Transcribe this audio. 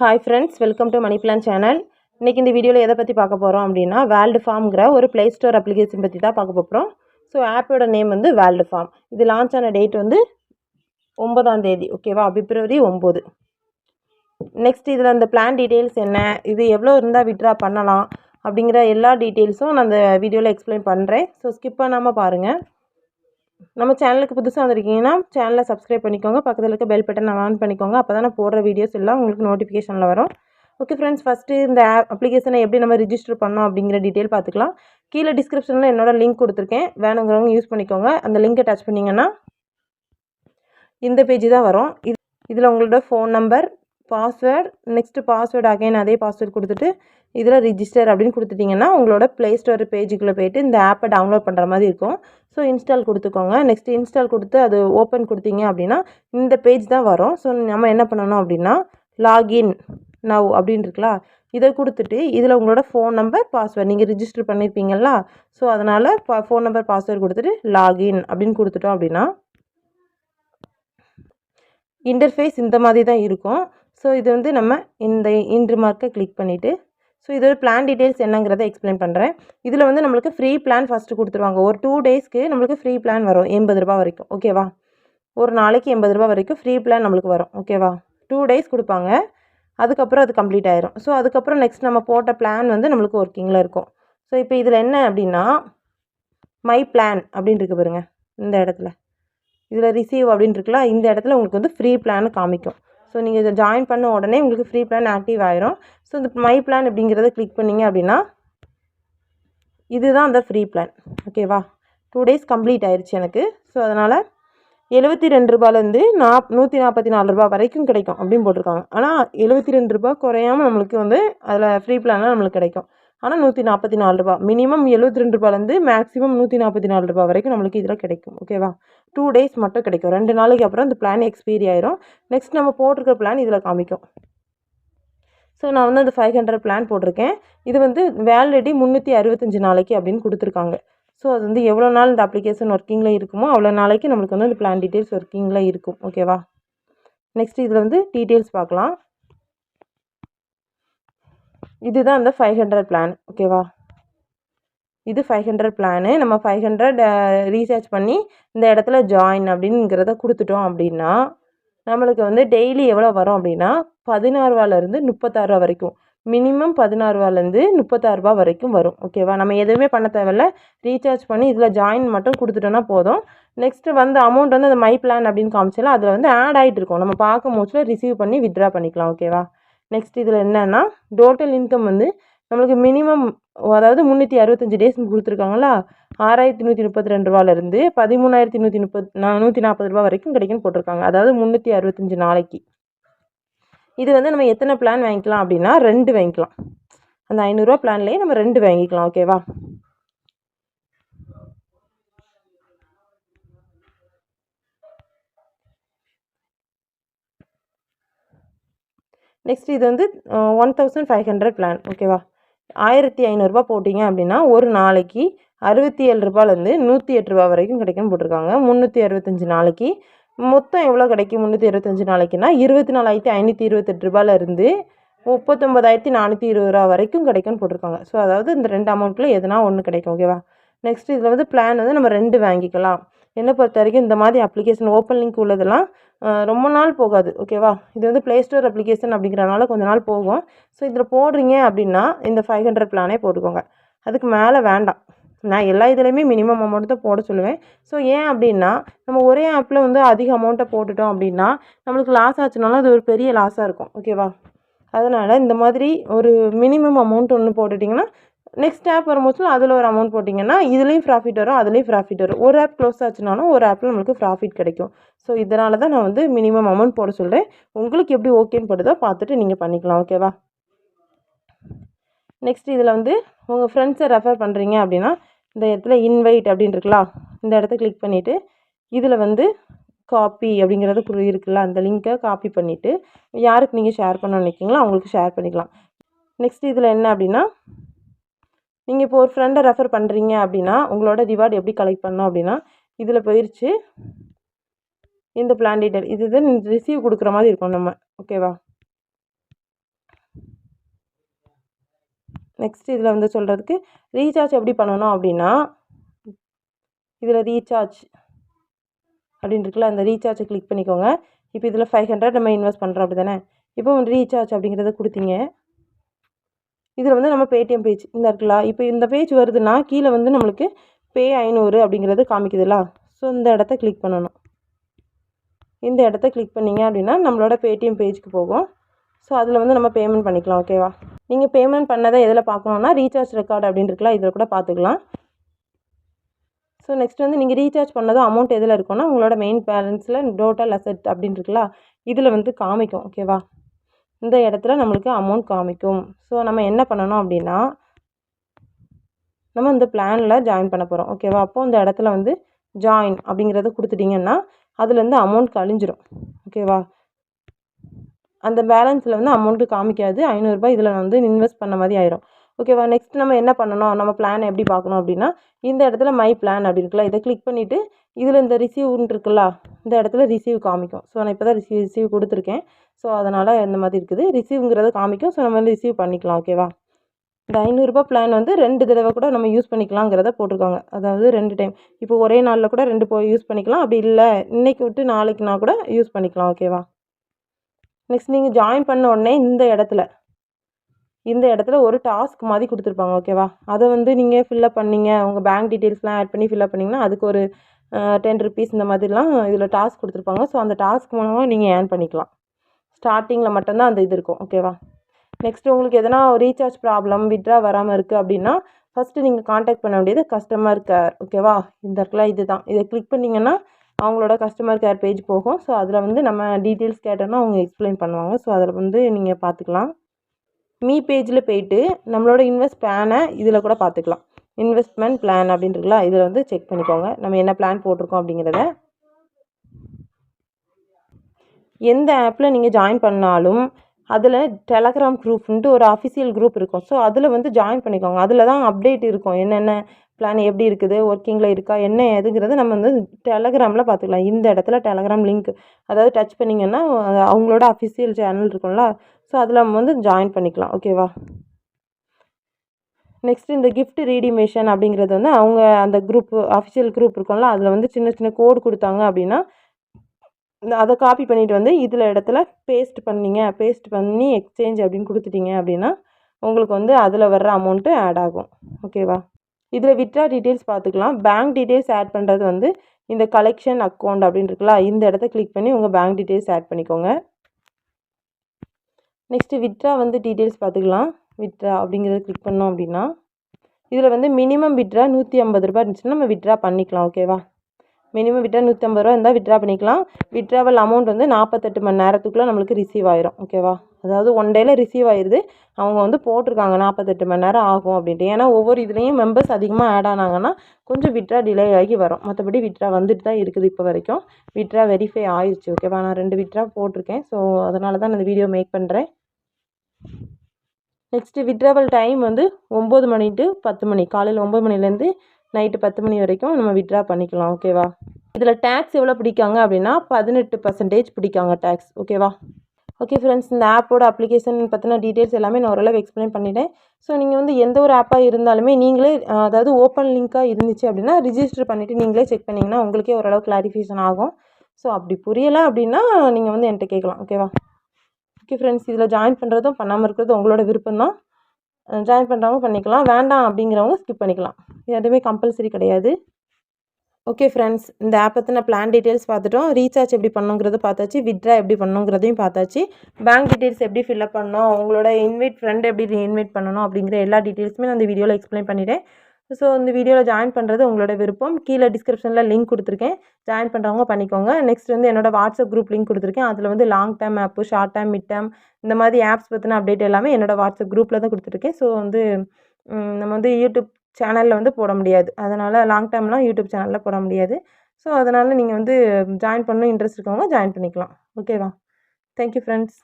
Hi friends welcome to money plan channel இன்றைக்கி இந்த வீடியோவில் எதை பற்றி பார்க்க போகிறோம் அப்படின்னா வேல்டு ஃபார்ம்ங்கிற ஒரு ப்ளே ஸ்டோர் அப்ளிகேஷன் பற்றி தான் பார்க்க போகிறோம் ஸோ ஆப்போட நேம் வந்து வேல்டு ஃபார்ம் இது லான்ச் ஆன டேட் வந்து ஒம்பதாம் தேதி ஓகேவா பிப்ரவரி ஒம்பது. நெக்ஸ்ட் இதில் அந்த பிளான் டீட்டெயில்ஸ் என்ன? இது எவ்வளோ இருந்தால் விட்ரா பண்ணலாம்? அப்படிங்கிற எல்லா டீட்டெயில்ஸும் நான் அந்த வீடியோவில் எக்ஸ்பிளைன் பண்ணுறேன் ஸோ ஸ்கிப் பண்ணாமல் பாருங்கள் நம்ம சேனலுக்கு புதுசாக வந்திருக்கீங்கன்னா சேனலை சப்ஸ்கிரைப் பண்ணிக்கோங்க. பக்கத்தில் இருக்க பெல் பட்டன் ஆன் பண்ணிக்கோங்க. அப்போ தான் நான் போடுற வீடியோஸ் எல்லாம் உங்களுக்கு நோட்டிஃபிகேஷனில் வரும். ஓகே ஃப்ரெண்ட்ஸ் ஃபஸ்ட்டு இந்த அப்ளிகேஷனை எப்படி நம்ம ரிஜிஸ்டர் பண்ணோம் அப்படிங்கிற டீட்டெயில் பார்த்துக்கலாம். கீழே டிஸ்கிரிப்ஷனில் என்னோட லிங்க் கொடுத்துருக்கேன். வேணுங்கிறவங்க யூஸ் பண்ணிக்கோங்க. அந்த லிங்கை டச் பண்ணிங்கன்னா இந்த பேஜ் தான் வரும். இது இதில் உங்களோட phone number password next password again அதே பாஸ்வேர்டு கொடுத்துட்டு இதில் ரிஜிஸ்டர் அப்படின்னு கொடுத்துட்டிங்கன்னா உங்களோட ப்ளே ஸ்டோர் பேஜுக்குள்ளே போயிட்டு இந்த ஆப்பை டவுன்லோட் பண்ணுற மாதிரி இருக்கும். ஸோ இன்ஸ்டால் கொடுத்துக்கோங்க. நெக்ஸ்ட் இன்ஸ்டால் கொடுத்து அது ஓப்பன் கொடுத்தீங்க அப்படின்னா இந்த பேஜ் தான் வரும். ஸோ நம்ம என்ன பண்ணணும் அப்படின்னா லாகின் நவ் அப்படின்னு இருக்குல்ல இதை கொடுத்துட்டு இதில் உங்களோட ஃபோன் நம்பர் பாஸ்வேர்டு நீங்கள் ரிஜிஸ்டர் பண்ணியிருப்பீங்களா ஸோ அதனால் ஃபோன் நம்பர் பாஸ்வேர்டு கொடுத்துட்டு லாகின் அப்படின்னு கொடுத்துட்டோம் அப்படின்னா இன்டர்ஃபேஸ் இந்த மாதிரி தான் இருக்கும். ஸோ இது வந்து நம்ம இந்த இன்று மார்க்கை கிளிக் பண்ணிவிட்டு ஸோ இதோட பிளான் டீட்டெயில்ஸ் என்னங்கிறத எக்ஸ்பிளைன் பண்ணுறேன் இதில் வந்து நம்மளுக்கு ஃப்ரீ பிளான் ஃபஸ்ட்டு கொடுத்துருவாங்க. ஒரு டூ டேஸ்க்கு நம்மளுக்கு ஃப்ரீ பிளான் வரும் எண்பது ரூபா வரைக்கும் ஓகேவா ஒரு நாளைக்கு எண்பது ரூபா வரைக்கும் ஃப்ரீ பிளான் நம்மளுக்கு வரும் ஓகேவா டூ டேஸ் கொடுப்பாங்க. அதுக்கப்புறம் அது கம்ப்ளீட் ஆயிரும். ஸோ அதுக்கப்புறம் நெக்ஸ்ட் நம்ம போட்ட பிளான் வந்து நம்மளுக்கு ஒர்க்கிங்கில் இருக்கும். ஸோ இப்போ இதில் என்ன அப்படின்னா மை பிளான் அப்படின்னு இருக்கு பாருங்க இந்த இடத்துல. இதில் ரிசீவ் அப்படின்னு இருக்குல்ல இந்த இடத்துல உங்களுக்கு வந்து ஃப்ரீ பிளான் காமிக்கும். ஸோ நீங்கள் இதை ஜாயின் பண்ண உடனே உங்களுக்கு ஃப்ரீ பிளான் ஆக்டிவ் ஆயிரும். ஸோ இந்த மை பிளான் அப்படிங்கிறத கிளிக் பண்ணிங்க அப்படின்னா இதுதான் அந்த ஃப்ரீ பிளான் ஓகேவா டூ டேஸ் கம்ப்ளீட் ஆயிடுச்சு எனக்கு. ஸோ அதனால் எழுபத்தி ரெண்டு ரூபாலேருந்து நாப் நூற்றி நாற்பத்தி நாலு ரூபா வரைக்கும் கிடைக்கும் அப்படின்னு போட்டிருக்காங்க. ஆனால் எழுபத்தி ரெண்டு ரூபா குறையாமல் நம்மளுக்கு வந்து அதில் ஃப்ரீ பிளான்லாம் நம்மளுக்கு கிடைக்கும். ஆனால் நூற்றி நாற்பத்தி நாலு ரூபா. மினிமம் எழுபத்தி ரெண்டு ரூபாலேருந்து மேக்ஸிமம் நூற்றி நாற்பத்தி நாலு ரூபா வரைக்கும் நம்மளுக்கு இதில் கிடைக்கும். ஓகேவா டூ டேஸ் மட்டும் கிடைக்கும். ரெண்டு நாளைக்கு அப்புறம் இந்த பிளான் எக்ஸ்பீரி ஆயிரும். நெக்ஸ்ட் நம்ம போட்டிருக்க பிளான் இதில் காமிக்கும். ஸோ நான் வந்து அந்த ஃபைவ் ஹண்ட்ரட் பிளான் போட்டிருக்கேன். இது வந்து வேலிடிட்டி முந்நூற்றி அறுபத்தஞ்சு நாளைக்கு அப்படின்னு கொடுத்துருக்காங்க. ஸோ அது வந்து எவ்வளோ நாள் இந்த அப்ளிகேஷன் ஒர்க்கிங்கில் இருக்குமோ அவ்வளோ நாளைக்கு நம்மளுக்கு வந்து அந்த பிளான் டீட்டெயில்ஸ் ஒர்க்கிங்கில் இருக்கும். ஓகேவா நெக்ஸ்ட் இதில் வந்து டீட்டெயில்ஸ் பார்க்கலாம். இதுதான் அந்த ஃபைவ் ஹண்ட்ரட் பிளான் ஓகேவா இது ஃபைவ் ஹண்ட்ரட் பிளானு நம்ம ஃபைவ் ஹண்ட்ரட் ரீசார்ஜ் பண்ணி இந்த இடத்துல ஜாயின் அப்படிங்கிறத கொடுத்துட்டோம் அப்படின்னா நம்மளுக்கு வந்து டெய்லி எவ்வளோ வரும் அப்படின்னா பதினாறுரூவாலேருந்து முப்பத்தாறுரூவா வரைக்கும். மினிமம் பதினாறுவாலேருந்து முப்பத்தாறுரூபா வரைக்கும் வரும் ஓகேவா நம்ம எதுவுமே பண்ண தேவையில்ல. ரீசார்ஜ் பண்ணி இதில் ஜாயின் மட்டும் கொடுத்துட்டோன்னா போதும். நெக்ஸ்ட்டு வந்து அமௌண்ட் வந்து அந்த மை பிளான் அப்படின்னு காமிச்சாலும் அதில் வந்து ஆட் ஆகிட்டு இருக்கும். நம்ம பார்க்கும் மோஸ்ட்டில் ரிசீவ் பண்ணி வித்ட்ரா பண்ணிக்கலாம் ஓகேவா நெக்ஸ்ட் இதில் என்னென்னா டோட்டல் இன்கம் வந்து நம்மளுக்கு மினிமம் அதாவது முந்நூற்றி அறுபத்தஞ்சி டேஸ் கொடுத்துருக்காங்களா ஆறாயிரத்தி நூற்றி முப்பத்தி ரெண்டு ரூபாலேருந்து பதிமூணாயிரத்தி நூற்றி முப்பத் நூற்றி நாற்பது ரூபா வரைக்கும் கிடைக்குன்னு போட்டிருக்காங்க. அதாவது முந்நூற்றி அறுபத்தஞ்சி நாளைக்கு. இது வந்து நம்ம எத்தனை பிளான் வாங்கிக்கலாம் அப்படின்னா ரெண்டு வாங்கிக்கலாம். அந்த ஐநூறுரூவா பிளான்லேயே நம்ம ரெண்டு வாங்கிக்கலாம் ஓகேவா நெக்ஸ்ட் இது வந்து one thousand five hundred plan ஓகேவா ஆயிரத்தி ஐநூறுரூபா போட்டிங்க அப்படின்னா ஒரு நாளைக்கு அறுபத்தி ஏழு ரூபாலேருந்து நூற்றி எட்டு ரூபா வரைக்கும் கிடைக்கும்னு போட்டிருக்காங்க. முந்நூற்றி அறுபத்தஞ்சி நாளைக்கு. மொத்தம் எவ்வளோ கிடைக்கும் முந்நூற்றி இருபத்தஞ்சி நாளைக்குன்னா இருபத்தி நாலாயிரத்தி ஐநூற்றி இருபத்தெட்டு ரூபாயிலேருந்து முப்பத்தொம்பதாயிரத்தி நானூற்றி இருபது ரூபா வரைக்கும் கிடைக்கும்னு போட்டிருக்காங்க. ஸோ அதாவது இந்த ரெண்டு அமௌண்ட்டில் எதுனா ஒன்று கிடைக்கும் ஓகேவா நெக்ஸ்ட் இதில் வந்து பிளான் வந்து நம்ம ரெண்டு வாங்கிக்கலாம். என்னை பொறுத்த வரைக்கும் இந்த மாதிரி அப்ளிகேஷன் ஓப்பன் லிங்க் உள்ளதெல்லாம் ரொம்ப நாள் போகாது ஓகேவா இது வந்து ப்ளே ஸ்டோர் அப்ளிகேஷன் அப்படிங்கிறனால கொஞ்ச நாள் போகும். ஸோ இதில் போடுறீங்க அப்படின்னா இந்த ஃபைவ் ஹண்ட்ரட் பிளானே போட்டுக்கோங்க. அதுக்கு மேலே வேண்டாம். நான் எல்லா இதுலேயுமே மினிமம் அமௌண்ட் தான் போட சொல்லுவேன். ஸோ ஏன் அப்படின்னா நம்ம ஒரே ஆப்பில் வந்து அதிக அமௌண்ட்டை போட்டுட்டோம் அப்படின்னா நம்மளுக்கு லாஸ் ஆச்சுனாலும் அது ஒரு பெரிய லாஸாக இருக்கும் ஓகேவா அதனால் இந்த மாதிரி ஒரு மினிமம் அமௌண்ட் ஒன்று போட்டுட்டிங்கன்னா நெக்ஸ்ட் ஆப் வரும்போது அதில் ஒரு அமௌண்ட் போட்டிங்கன்னா இதுலேயும் ப்ராஃபிட் வரும் அதுலேயும் ப்ராஃபிட் வரும். ஒரு ஆப் க்ளோஸ் ஆச்சுனாலும் ஒரு ஆப்பில் நம்மளுக்கு ப்ராஃபிட் கிடைக்கும். ஸோ இதனால தான் நான் வந்து மினிமம் அமௌண்ட் போட சொல்கிறேன் உங்களுக்கு எப்படி ஓகேன்னு படுதோ பார்த்துட்டு நீங்கள் பண்ணிக்கலாம் ஓகேவா நெக்ஸ்ட் இதில் வந்து உங்கள் ஃப்ரெண்ட்ஸை ரெஃபர் பண்ணுறீங்க அப்படின்னா இந்த இடத்துல இன்வைட் அப்படின்னு இருக்கலாம் இந்த இடத்த கிளிக் பண்ணிவிட்டு இதில் வந்து காப்பி அப்படிங்கிறது இருக்குல்ல அந்த லிங்க்கை காப்பி பண்ணிவிட்டு யாருக்கு நீங்கள் ஷேர் பண்ண நினைக்கிங்களோ அவங்களுக்கு ஷேர் பண்ணிக்கலாம். நெக்ஸ்ட் இதில் என்ன அப்படின்னா நீங்கள் இப்போ ஒரு ஃப்ரெண்டை ரெஃபர் பண்ணுறீங்க அப்படின்னா உங்களோட ரிவார்டு எப்படி கலெக்ட் பண்ணோம் அப்படின்னா இதில் போயிடுச்சு இந்த பிளான் டீட்டெயில் இது தான் ரிசீவ் கொடுக்குற மாதிரி இருக்கும் நம்ம. ஓகேவா நெக்ஸ்ட் இதில் வந்து சொல்கிறதுக்கு ரீசார்ஜ் எப்படி பண்ணணும் அப்படின்னா இதில் ரீசார்ஜ் அப்படின்னு இருக்குல்ல அந்த ரீசார்ஜை கிளிக் பண்ணிக்கோங்க. இப்போ இதில் ஃபைவ் ஹண்ட்ரட் நம்ம இன்வெஸ்ட் பண்ணுறோம் அப்படி தானே இப்போ ரீசார்ஜ் அப்படிங்கிறத கொடுத்தீங்க. இதில் வந்து நம்ம பேடிஎம் பேஜ் இந்த இருக்குல்ல இப்போ இந்த பேஜ் வருதுன்னா கீழே வந்து நம்மளுக்கு பே ஐநூறு அப்படிங்கிறது காமிக்குதுல்ல? ஸோ இந்த இடத்த கிளிக் பண்ணணும். இந்த இடத்த கிளிக் பண்ணிங்க அப்படின்னா நம்மளோட பேடிஎம் பேஜுக்கு போகும். ஸோ அதில் வந்து நம்ம பேமெண்ட் பண்ணிக்கலாம் ஓகேவா நீங்கள் பேமெண்ட் பண்ணதை எதில் பார்க்கணுன்னா ரீசார்ஜ் ரெக்கார்டு அப்படின்னு இருக்கலாம். இதில் கூட பார்த்துக்கலாம். ஸோ நெக்ஸ்ட் வந்து நீங்கள் ரீசார்ஜ் பண்ணதும் அமௌண்ட் எதில் இருக்குன்னா உங்களோட மெயின் பேலன்ஸில் டோட்டல் அசெட் அப்படின்னு இருக்குல்ல இதில் வந்து காமிக்கும் ஓகேவா இந்த இடத்துல நம்மளுக்கு அமௌண்ட் காமிக்கும். ஸோ நம்ம என்ன பண்ணணும் அப்படின்னா நம்ம இந்த பிளானில் ஜாயின் பண்ண போகிறோம் ஓகேவா அப்போது இந்த இடத்துல வந்து ஜாயின் அப்படிங்கிறத கொடுத்துட்டிங்கன்னா அதுலேருந்து அமௌண்ட் கழிஞ்சிரும். ஓகேவா அந்த பேலன்ஸில் வந்து அமௌண்ட்டு காமிக்காது. ஐநூறுரூபா இதில் வந்து இன்வெஸ்ட் பண்ண மாதிரி ஆயிரும். ஓகேவா? நெக்ஸ்ட் நம்ம என்ன பண்ணணும்? நம்ம பிளான் எப்படி பார்க்கணும் அப்படின்னா இந்த இடத்துல மை பிளான் அப்படி இருக்குல்ல இதை கிளிக் பண்ணிவிட்டு இதில் இந்த ரிசீவ்னு இருக்குல்ல இந்த இடத்துல ரிசீவ் காமிக்கும். ஸோ நான் இப்போ தான் ரிசீவ் ரிசீவ் கொடுத்துருக்கேன். ஸோ அதனால் இந்த மாதிரி இருக்குது. ரிசீவ்ங்கிறத காமிக்கும். ஸோ நம்ம வந்து ரிசீவ் பண்ணிக்கலாம் ஓகேவா? இந்த ஐநூறுரூபா பிளான் வந்து ரெண்டு தடவை கூட நம்ம யூஸ் பண்ணிக்கலாங்கிறத போட்டிருக்காங்க. அதாவது ரெண்டு டைம் இப்போ ஒரே நாளில் கூட ரெண்டு போய் யூஸ் பண்ணிக்கலாம். அப்படி இல்லை இன்றைக்கி விட்டு நாளைக்குனா கூட யூஸ் பண்ணிக்கலாம் ஓகேவா? நெக்ஸ்ட் நீங்கள் ஜாயின் பண்ண உடனே இந்த இடத்துல இந்த இடத்துல ஒரு டாஸ்க் மாதிரி கொடுத்துருப்பாங்க ஓகேவா அதை வந்து நீங்கள் ஃபில்லப் பண்ணிங்க உங்கள் பேங்க் டீட்டெயில்ஸ்லாம் ஆட் பண்ணி ஃபில்லப் பண்ணிங்கன்னா அதுக்கு ஒரு டென் ருபீஸ் இந்த மாதிரிலாம் இதில் டாஸ்க் கொடுத்துருப்பாங்க. ஸோ அந்த டாஸ்க் மூலமாக நீங்கள் ஏர்ன் பண்ணிக்கலாம். ஸ்டார்டிங்கில் மட்டும்தான் அந்த இது இருக்கும் ஓகேவா நெக்ஸ்ட்டு உங்களுக்கு எதனா ரீசார்ஜ் ப்ராப்ளம் விட்ரா வராமல் இருக்குது அப்படின்னா ஃபஸ்ட்டு நீங்கள் காண்டாக்ட் பண்ண வேண்டியது கஸ்டமர் கேர் ஓகேவா இந்த இடத்துல இது தான் இதை கிளிக் பண்ணிங்கன்னா அவங்களோட கஸ்டமர் கேர் பேஜ் போகும். ஸோ அதில் வந்து நம்ம டீட்டெயில்ஸ் கேட்டோன்னா அவங்க எக்ஸ்பிளைன் பண்ணுவாங்க. ஸோ அதில் வந்து நீங்கள் பார்த்துக்கலாம். மீ பேஜில் போயிட்டு நம்மளோட இன்வெஸ்ட் பிளானை இதில் கூட பார்த்துக்கலாம் இன்வெஸ்ட்மெண்ட் பிளான் அப்படின்றதுல இதில் வந்து செக் பண்ணிக்கோங்க. நம்ம என்ன பிளான் போட்டிருக்கோம் அப்படிங்கிறத. எந்த ஆப்பில் நீங்கள் ஜாயின் பண்ணாலும் அதில் டெலகிராம் குரூப்ன்ட்டு ஒரு அஃபிஷியல் குரூப் இருக்கும். ஸோ அதில் வந்து ஜாயின் பண்ணிக்கோங்க. அதில் தான் அப்டேட் இருக்கும். என்னென்ன பிளான் எப்படி இருக்குது? ஒர்க்கிங்கில் இருக்கா? என்ன எதுங்கிறத நம்ம வந்து டெலகிராமில் பார்த்துக்கலாம். இந்த இடத்துல டெலகிராம் லிங்க் அதாவது டச் பண்ணிங்கன்னா அவங்களோட அஃபிஷியல் சேனல் இருக்கும்ல. ஸோ அதில் நம்ம வந்து ஜாயின் பண்ணிக்கலாம். ஓகேவா நெக்ஸ்ட் இந்த கிஃப்ட் ரீடிமேஷன் அப்படிங்கிறது வந்து அவங்க அந்த குரூப் அஃபிஷியல் குரூப் இருக்கும்ல அதில் வந்து சின்ன சின்ன கோடு கொடுத்தாங்க அப்படின்னா இந்த அதை காப்பி பண்ணிவிட்டு வந்து இதில் இடத்துல பேஸ்ட் பண்ணிங்க. பேஸ்ட் பண்ணி எக்ஸ்சேஞ்ச் அப்படின்னு கொடுத்துட்டீங்க அப்படின்னா உங்களுக்கு வந்து அதில் வர்ற அமௌண்ட்டு ஆட் ஆகும். ஓகேவா இதில் விட்ரா டீட்டெயில்ஸ் பார்த்துக்கலாம். பேங்க் டீட்டெயில்ஸ் ஆட் பண்ணுறது வந்து இந்த கலெக்ஷன் அக்கௌண்ட் அப்படின்னு இருக்குல்ல இந்த இடத்த கிளிக் பண்ணி உங்கள் பேங்க் டீட்டெயில்ஸ் ஆட் பண்ணிக்கோங்க. நெக்ஸ்ட்டு விட்ரா வந்து டீட்டெயில்ஸ் பார்த்துக்கலாம். விட்ரா அப்படிங்கிறத கிளிக் பண்ணோம் அப்படின்னா இதில் வந்து மினிமம் விட்ரா நூற்றி ஐம்பது ரூபா இருந்துச்சுன்னா நம்ம விட்ரா பண்ணிக்கலாம் ஓகேவா மினிமம் விட்ரா நூற்றி ஐம்பது ரூபா இருந்தால் விட்ரா பண்ணிக்கலாம். விட்ராவல் அமௌண்ட் வந்து நாற்பத்தெட்டு மணி நேரத்துக்குள்ளே நம்மளுக்கு ரிசீவ் ஆயிரும் ஓகேவா அதாவது ஒன் டேயில் ரிசீவ் ஆயிடுது அவங்க வந்து போட்டிருக்காங்க நாற்பத்தெட்டு மணி நேரம் ஆகும் அப்படின்ட்டு. ஏன்னா ஒவ்வொரு இதுலேயும் மெம்பர்ஸ் அதிகமாக ஆட் ஆனாங்கன்னா கொஞ்சம் விட்ரா டிலே ஆகி வரும். மற்றபடி விட்ரா வந்துட்டு தான் இருக்குது இப்போ வரைக்கும். விட்ரா வெரிஃபை ஆயிடுச்சு ஓகேவா நான் ரெண்டு விட்ரா போட்டிருக்கேன். ஸோ அதனால தான் நான் இந்த வீடியோ மேக் பண்ணுறேன் நெக்ஸ்ட்டு விட்ராவல் டைம் வந்து ஒம்பது மணி டு பத்து மணி. காலையில் ஒம்பது மணிலேருந்து நைட்டு பத்து மணி வரைக்கும் நம்ம விட்ரா பண்ணிக்கலாம் ஓகேவா இதில் டேக்ஸ் எவ்வளோ பிடிக்காங்க அப்படின்னா பதினெட்டு பர்சன்டேஜ் பிடிக்காங்க டேக்ஸ் ஓகேவா ஓகே ஃப்ரெண்ட்ஸ் இந்த ஆப்போட அப்ளிகேஷன் பற்றின டீட்டெயில்ஸ் எல்லாமே நான் ஓரளவு எக்ஸ்பிளைன் பண்ணிட்டேன். ஸோ நீங்கள் வந்து எந்த ஒரு ஆப்பாக இருந்தாலுமே நீங்களே அதாவது ஓப்பன் லிங்க்காக இருந்துச்சு அப்படின்னா ரிஜிஸ்டர் பண்ணிவிட்டு நீங்களே செக் பண்ணிங்கன்னா உங்களுக்கே ஓரளவு கிளாரிஃபிகேஷன் ஆகும். ஸோ அப்படி புரியலை அப்படின்னா நீங்கள் வந்து என்கிட்ட கேட்கலாம். ஓகேவா ஓகே ஃப்ரெண்ட்ஸ் இதில் ஜாயின் பண்ணுறதும் பண்ணாமல் இருக்கிறதும் உங்களோட விருப்பம் தான் ஜாயின் பண்ணுறவங்க பண்ணிக்கலாம். வேண்டாம் அப்படிங்கிறவங்க ஸ்கிப் பண்ணிக்கலாம். எதுவுமே கம்பல்சரி கிடையாது. ஓகே ஃப்ரெண்ட்ஸ் இந்த ஆப் பற்றின பிளான் டீட்டெயில்ஸ் பார்த்துட்டோம். ரீசார்ஜ் எப்படி பண்ணுங்கிறது பார்த்தாச்சு. விட்ரா எப்படி பண்ணுங்கிறதையும் பார்த்தாச்சு. பேங்க் டீட்டெயில்ஸ் எப்படி ஃபில்அப் பண்ணணும்? உங்களோட இன்வைட் ஃப்ரெண்ட் எப்படி இன்வைட் பண்ணணும்? அப்படிங்கிற எல்லா டீட்டெயில்ஸுமே நான் இந்த வீடியோவில் எக்ஸ்பிளைன் பண்ணிவிட்டேன் ஸோ இந்த வீடியோவில் ஜாயின் பண்ணுறது உங்களோட விருப்பம். கீழே டிஸ்கிரிப்ஷனில் லிங்க் கொடுத்துருக்கேன். ஜாயின் பண்ணுறவங்க பண்ணிக்கோங்க. நெக்ஸ்ட் வந்து என்னோடய வாட்ஸ்அப் குரூப் லிங்க் கொடுத்துருக்கேன். அதில் வந்து long term app short term mid term இந்த மாதிரி ஆப்ஸ் பற்றின அப்டேட் எல்லாமே என்னோடய வாட்ஸ்அப் குரூப்பில் தான் கொடுத்துருக்கேன். ஸோ வந்து நம்ம வந்து யூடியூப் சேனலில் வந்து போட முடியாது. அதனால் லாங் டேர்ம்லாம் யூடியூப் சேனலில் போட முடியாது. ஸோ அதனால் நீங்கள் வந்து ஜாயின் பண்ணணும் இன்ட்ரெஸ்ட் இருக்கவங்க ஜாயின் பண்ணிக்கலாம். ஓகேவா? Thank you friends